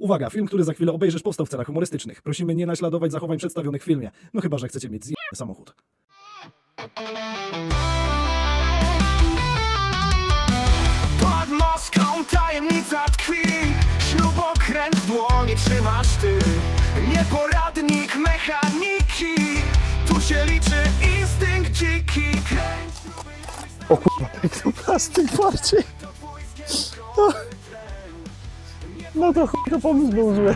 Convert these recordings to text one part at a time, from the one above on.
Uwaga, film, który za chwilę obejrzysz powstał w celach humorystycznych. Prosimy nie naśladować zachowań przedstawionych w filmie. No chyba, że chcecie mieć zjebany samochód. Pod Moską tajemnica tkwi Śrubokręt w dłoni trzymasz ty Nieporadnik mechaniki Tu się liczy instynkt dziki Kręć O kurwa, jak to plastik bardziej. No to chuj, pomysł był zły.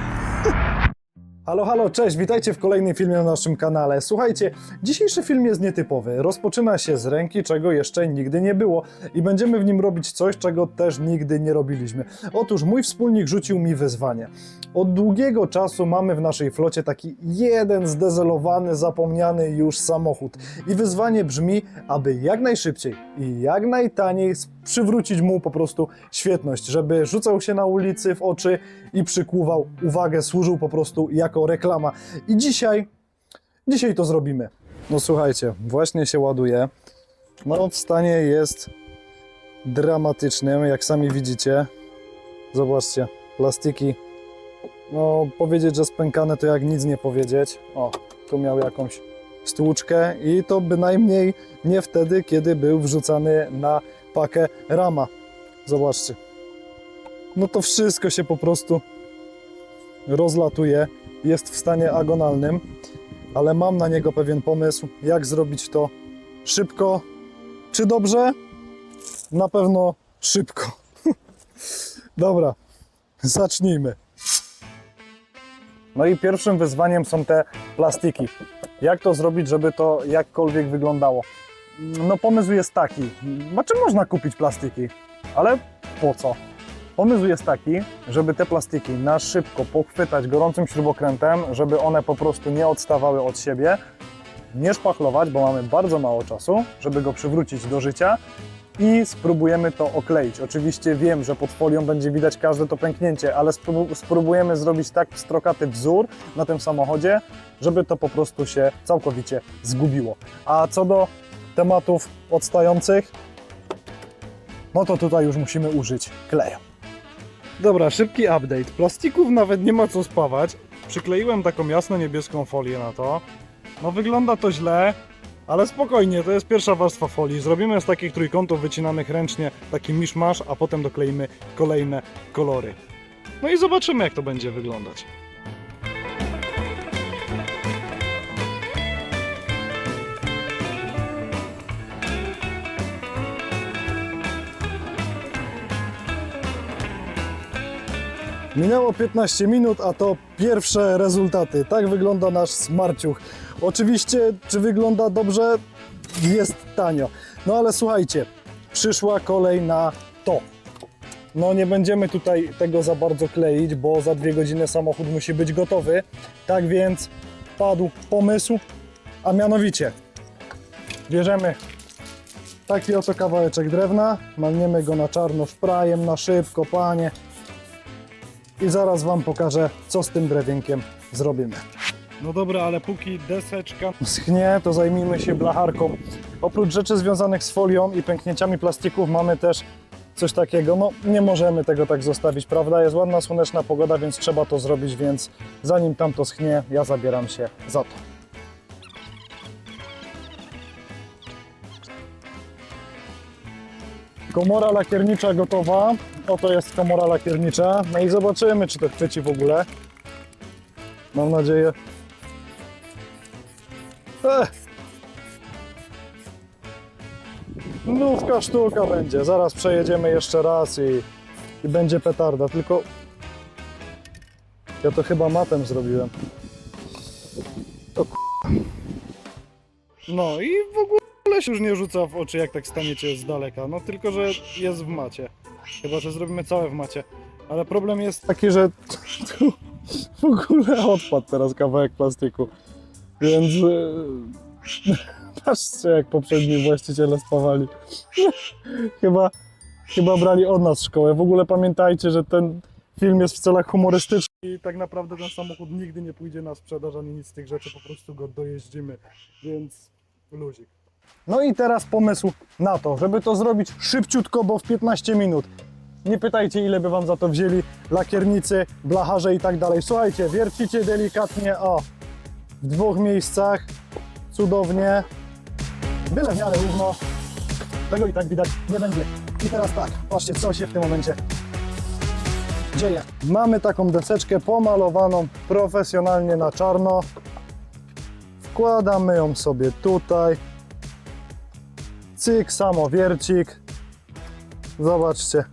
Halo, halo, cześć, witajcie w kolejnym filmie na naszym kanale. Słuchajcie, dzisiejszy film jest nietypowy. Rozpoczyna się z ręki, czego jeszcze nigdy nie było i będziemy w nim robić coś, czego też nigdy nie robiliśmy. Otóż mój wspólnik rzucił mi wyzwanie. Od długiego czasu mamy w naszej flocie taki jeden zdezelowany, zapomniany już samochód. I wyzwanie brzmi, aby jak najszybciej i jak najtaniej przywrócić mu po prostu świetność, żeby rzucał się na ulicy w oczy i przykuwał uwagę, służył po prostu jako reklama. I dzisiaj, dzisiaj to zrobimy. No słuchajcie, właśnie się ładuje. No w stanie jest dramatycznym, jak sami widzicie. Zobaczcie, plastiki. No powiedzieć, że spękane to jak nic nie powiedzieć. O, tu miał jakąś stłuczkę i to bynajmniej nie wtedy, kiedy był wrzucany na pakę rama. Zobaczcie. No to wszystko się po prostu rozlatuje. Jest w stanie agonalnym, ale mam na niego pewien pomysł, jak zrobić to szybko. Czy dobrze? Na pewno szybko. Dobra, zacznijmy. No i pierwszym wyzwaniem są te plastiki. Jak to zrobić, żeby to jakkolwiek wyglądało? No pomysł jest taki, znaczy można kupić plastiki, ale po co? Pomysł jest taki, żeby te plastiki na szybko pochwytać gorącym śrubokrętem, żeby one po prostu nie odstawały od siebie, nie szpachlować, bo mamy bardzo mało czasu, żeby go przywrócić do życia i spróbujemy to okleić. Oczywiście wiem, że pod folią będzie widać każde to pęknięcie, ale sprób- spróbujemy zrobić tak strokaty wzór na tym samochodzie, żeby to po prostu się całkowicie zgubiło. A co do tematów odstających, no to tutaj już musimy użyć kleju. Dobra, szybki update. Plastików nawet nie ma co spawać. Przykleiłem taką jasno-niebieską folię na to. No wygląda to źle, ale spokojnie, to jest pierwsza warstwa folii. Zrobimy z takich trójkątów wycinanych ręcznie taki miszmasz, a potem dokleimy kolejne kolory. No i zobaczymy, jak to będzie wyglądać. Minęło 15 minut, a to pierwsze rezultaty. Tak wygląda nasz smarciuch. Oczywiście, czy wygląda dobrze? Jest tanio. No ale słuchajcie, przyszła kolej na to. No nie będziemy tutaj tego za bardzo kleić, bo za dwie godziny samochód musi być gotowy. Tak więc padł pomysł, a mianowicie bierzemy taki oto kawałeczek drewna, malniemy go na czarno szprajem, na szybko, panie i zaraz Wam pokażę, co z tym drewienkiem zrobimy. No dobra, ale póki deseczka schnie, to zajmijmy się blacharką. Oprócz rzeczy związanych z folią i pęknięciami plastików mamy też coś takiego, no nie możemy tego tak zostawić, prawda? Jest ładna, słoneczna pogoda, więc trzeba to zrobić, więc zanim tam to schnie, ja zabieram się za to. Komora lakiernicza gotowa. Oto jest komora lakiernicza. No i zobaczymy, czy to chwyci w ogóle. Mam nadzieję. Ech. Nówka sztuka będzie. Zaraz przejedziemy jeszcze raz i, i będzie petarda. Tylko ja to chyba matem zrobiłem. No i w ogóle się już nie rzuca w oczy, jak tak staniecie z daleka. No tylko, że jest w macie. Chyba, że zrobimy całe w macie. Ale problem jest taki, że tu w ogóle odpadł teraz kawałek plastiku. Więc e, patrzcie, jak poprzedni właściciele spawali. chyba, chyba brali od nas szkołę. W ogóle pamiętajcie, że ten film jest w celach humorystycznych i tak naprawdę ten samochód nigdy nie pójdzie na sprzedaż ani nic z tych rzeczy, po prostu go dojeździmy. Więc luzik. No i teraz pomysł na to, żeby to zrobić szybciutko, bo w 15 minut Nie pytajcie, ile by wam za to wzięli lakiernicy, blacharze i tak dalej. Słuchajcie, wiercicie delikatnie, o, w dwóch miejscach, cudownie, byle w miarę równo, tego i tak widać nie będzie. I teraz tak, patrzcie, co się w tym momencie dzieje. Mamy taką deseczkę pomalowaną profesjonalnie na czarno. Wkładamy ją sobie tutaj. Cyk, samowiercik. Zobaczcie.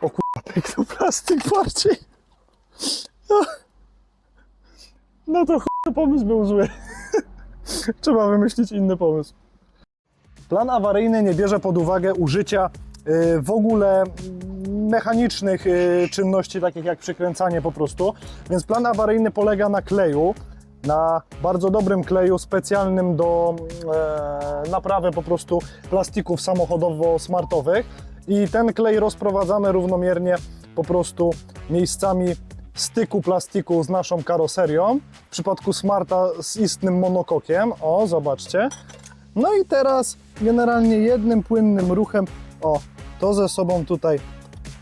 O kurwa, pęknął plastik bardziej. No to chuj, pomysł był zły. Trzeba wymyślić inny pomysł. Plan awaryjny nie bierze pod uwagę użycia y, w ogóle mechanicznych y, czynności, takich jak przykręcanie po prostu. Więc plan awaryjny polega na kleju, na bardzo dobrym kleju specjalnym do e, naprawy po prostu plastików samochodowo-smartowych. I ten klej rozprowadzamy równomiernie po prostu miejscami styku plastiku z naszą karoserią. W przypadku Smarta z istnym monokokiem. O, zobaczcie. No i teraz generalnie jednym płynnym ruchem, o, to ze sobą tutaj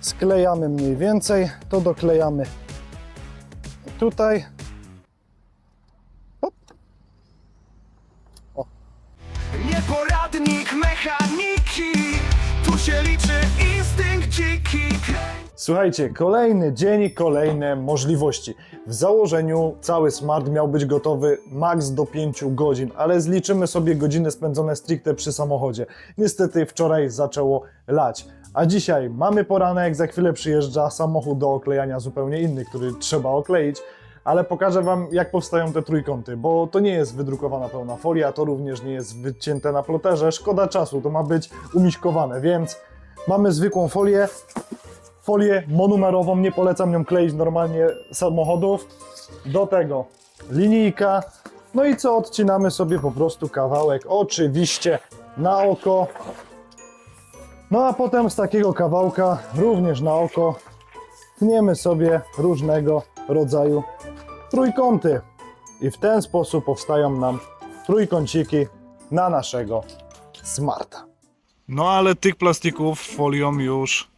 sklejamy mniej więcej, to doklejamy tutaj. Nieporadnik mechaniki Tu się liczy instynkt dziki Słuchajcie, kolejny dzień kolejne możliwości. W założeniu cały smart miał być gotowy maks do 5 godzin, ale zliczymy sobie godziny spędzone stricte przy samochodzie. Niestety wczoraj zaczęło lać. A dzisiaj mamy poranek, za chwilę przyjeżdża samochód do oklejania zupełnie inny, który trzeba okleić. Ale pokażę Wam, jak powstają te trójkąty, bo to nie jest wydrukowana pełna folia, to również nie jest wycięte na ploterze. Szkoda czasu, to ma być umiśkowane, więc mamy zwykłą folię, folię monumerową, nie polecam nią kleić normalnie samochodów. Do tego linijka, no i co odcinamy sobie po prostu kawałek, oczywiście na oko. No a potem z takiego kawałka, również na oko, tniemy sobie różnego rodzaju trójkąty. I w ten sposób powstają nam trójkąciki na naszego smarta. No ale tych plastików folią już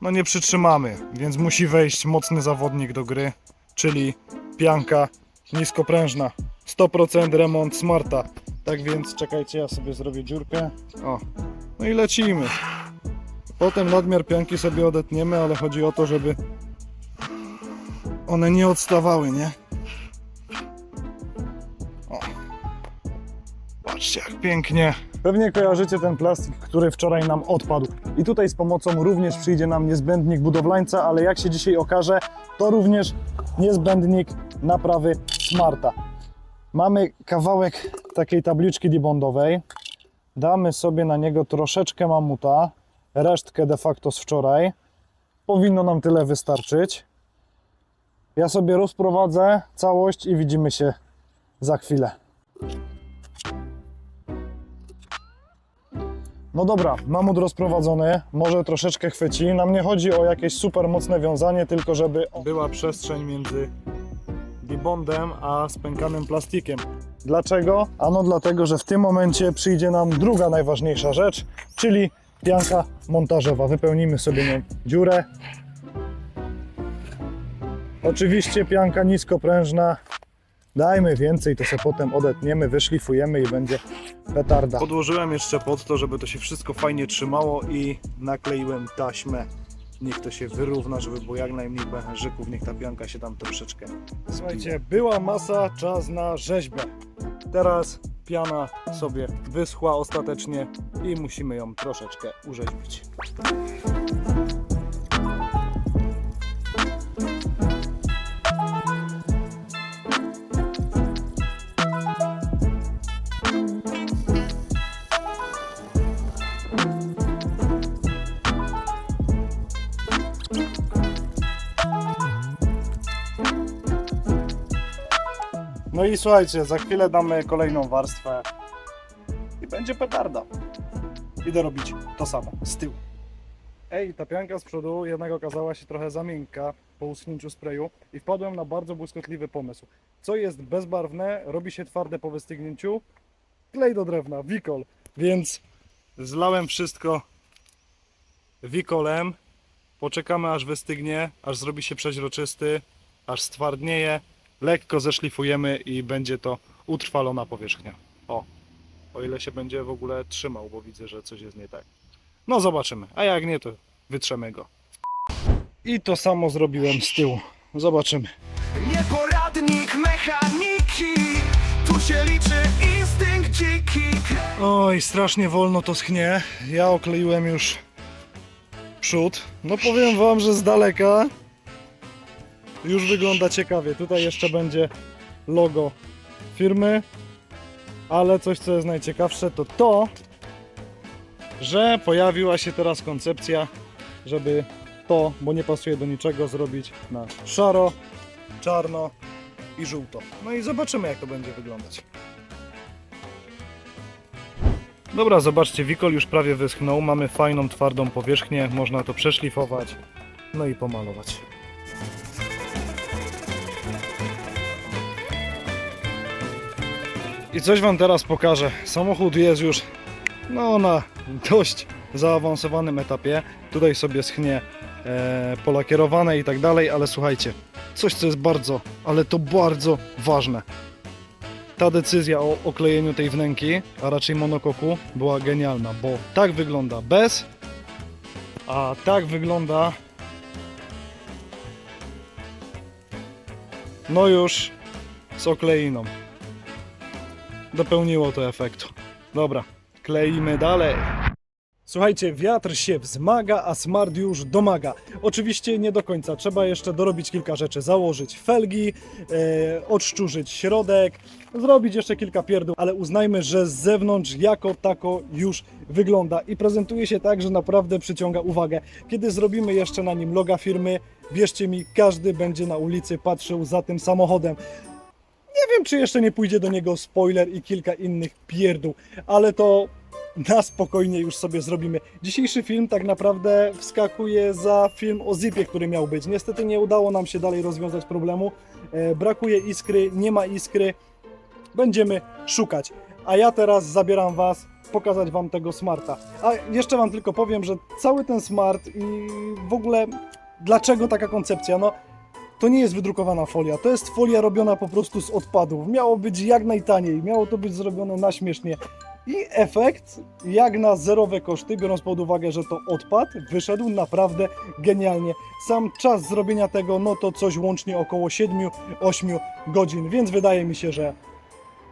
no nie przytrzymamy, więc musi wejść mocny zawodnik do gry, czyli pianka niskoprężna. 100% remont smarta. Tak więc czekajcie, ja sobie zrobię dziurkę. O, no i lecimy. Potem nadmiar pianki sobie odetniemy, ale chodzi o to, żeby one nie odstawały, nie? O. Patrzcie jak pięknie. Pewnie kojarzycie ten plastik, który wczoraj nam odpadł. I tutaj z pomocą również przyjdzie nam niezbędnik budowlańca, ale jak się dzisiaj okaże, to również niezbędnik naprawy smarta. Mamy kawałek takiej tabliczki dibondowej. Damy sobie na niego troszeczkę mamuta, resztkę de facto z wczoraj. Powinno nam tyle wystarczyć. Ja sobie rozprowadzę całość i widzimy się za chwilę. No dobra, mamut rozprowadzony, może troszeczkę chwyci. Nam nie chodzi o jakieś super mocne wiązanie, tylko żeby była przestrzeń między dibondem a spękanym plastikiem. Dlaczego? Ano dlatego, że w tym momencie przyjdzie nam druga najważniejsza rzecz, czyli pianka montażowa. Wypełnimy sobie nią dziurę. Oczywiście pianka niskoprężna. Dajmy więcej, to sobie potem odetniemy, wyszlifujemy i będzie petarda. Podłożyłem jeszcze pod to, żeby to się wszystko fajnie trzymało i nakleiłem taśmę. Niech to się wyrówna, żeby było jak najmniej pęcherzyków, niech ta pianka się tam troszeczkę... Słuchajcie, była masa, czas na rzeźbę. Teraz piana sobie wyschła ostatecznie i musimy ją troszeczkę urzeźbić. No i słuchajcie, za chwilę damy kolejną warstwę i będzie petarda. Idę robić to samo z tyłu. Ej, ta pianka z przodu jednak okazała się trochę za miękka po uschnięciu sprayu i wpadłem na bardzo błyskotliwy pomysł. Co jest bezbarwne, robi się twarde po wystygnięciu, klej do drewna, wikol. Więc zlałem wszystko wikolem. Poczekamy aż wystygnie, aż zrobi się przeźroczysty, aż stwardnieje. Lekko zeszlifujemy i będzie to utrwalona powierzchnia. O, o ile się będzie w ogóle trzymał, bo widzę, że coś jest nie tak. No zobaczymy, a jak nie, to wytrzemy go. I to samo zrobiłem z tyłu. Zobaczymy. Nieporadnik mechaniki Tu się liczy dziki Oj, strasznie wolno to schnie. Ja okleiłem już przód. No powiem wam, że z daleka już wygląda ciekawie. Tutaj jeszcze będzie logo firmy, ale coś co jest najciekawsze to to, że pojawiła się teraz koncepcja, żeby to, bo nie pasuje do niczego, zrobić na szaro, czarno i żółto. No i zobaczymy jak to będzie wyglądać. Dobra, zobaczcie, wikol już prawie wyschnął. Mamy fajną, twardą powierzchnię. Można to przeszlifować, no i pomalować. I coś Wam teraz pokażę. Samochód jest już no, na dość zaawansowanym etapie. Tutaj sobie schnie e, polakierowane i tak dalej, ale słuchajcie, coś co jest bardzo, ale to bardzo ważne ta decyzja o oklejeniu tej wnęki, a raczej monokoku, była genialna, bo tak wygląda bez, a tak wygląda no już z okleiną. Dopełniło to efektu. Dobra, kleimy dalej. Słuchajcie, wiatr się wzmaga, a smart już domaga. Oczywiście nie do końca, trzeba jeszcze dorobić kilka rzeczy. Założyć felgi, e, odszczurzyć środek, zrobić jeszcze kilka pierdół, ale uznajmy, że z zewnątrz jako tako już wygląda i prezentuje się tak, że naprawdę przyciąga uwagę. Kiedy zrobimy jeszcze na nim loga firmy, wierzcie mi, każdy będzie na ulicy patrzył za tym samochodem. Nie wiem, czy jeszcze nie pójdzie do niego spoiler i kilka innych pierdół, ale to na spokojnie już sobie zrobimy. Dzisiejszy film tak naprawdę wskakuje za film o Zipie, który miał być. Niestety nie udało nam się dalej rozwiązać problemu. E, brakuje iskry, nie ma iskry. Będziemy szukać. A ja teraz zabieram Was pokazać Wam tego smarta. A jeszcze Wam tylko powiem, że cały ten smart i w ogóle dlaczego taka koncepcja? No to nie jest wydrukowana folia, to jest folia robiona po prostu z odpadów. Miało być jak najtaniej, miało to być zrobione na śmiesznie. I efekt, jak na zerowe koszty, biorąc pod uwagę, że to odpad, wyszedł naprawdę genialnie. Sam czas zrobienia tego, no to coś łącznie około 7-8 godzin, więc wydaje mi się, że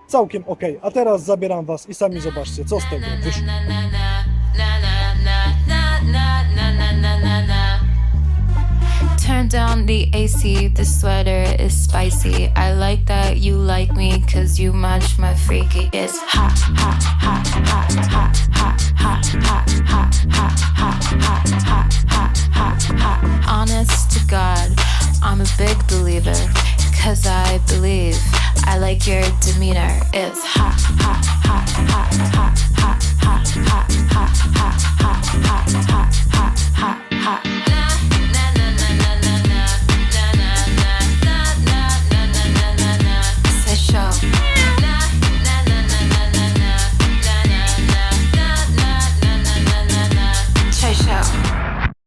całkiem ok. A teraz zabieram Was i sami zobaczcie, co z tego wyszło. Turn down the AC, the sweater is spicy. I like that you like me, cause you match my freaky. It's hot, hot, hot, hot, hot, hot, hot, hot, hot, hot, hot, hot, hot, hot, hot. Honest to God, I'm a big believer, cause I believe I like your demeanor. It's hot, hot, hot, hot, hot,